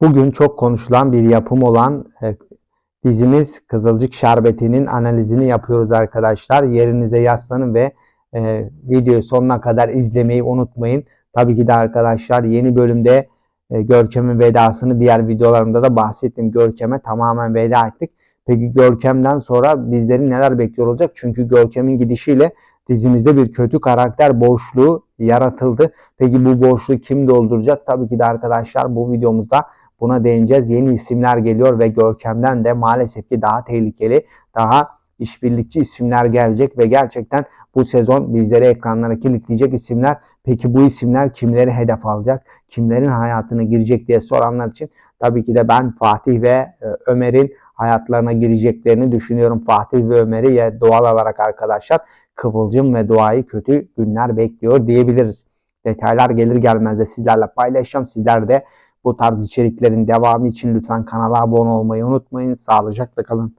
Bugün çok konuşulan bir yapım olan e, dizimiz Kızılcık Şerbeti'nin analizini yapıyoruz arkadaşlar. Yerinize yaslanın ve e, videoyu sonuna kadar izlemeyi unutmayın. Tabii ki de arkadaşlar yeni bölümde e, Görkem'in vedasını diğer videolarımda da bahsettim. Görkem'e tamamen veda ettik. Peki Görkem'den sonra bizleri neler bekliyor olacak? Çünkü Görkem'in gidişiyle dizimizde bir kötü karakter boşluğu yaratıldı. Peki bu boşluğu kim dolduracak? Tabii ki de arkadaşlar bu videomuzda buna değineceğiz. Yeni isimler geliyor ve Görkem'den de maalesef ki daha tehlikeli, daha işbirlikçi isimler gelecek ve gerçekten bu sezon bizleri ekranlara kilitleyecek isimler. Peki bu isimler kimleri hedef alacak? Kimlerin hayatına girecek diye soranlar için tabii ki de ben Fatih ve e, Ömer'in hayatlarına gireceklerini düşünüyorum. Fatih ve Ömer'i ya doğal olarak arkadaşlar Kıvılcım ve Doğa'yı kötü günler bekliyor diyebiliriz. Detaylar gelir gelmez de sizlerle paylaşacağım. Sizler de bu tarz içeriklerin devamı için lütfen kanala abone olmayı unutmayın. Sağlıcakla kalın.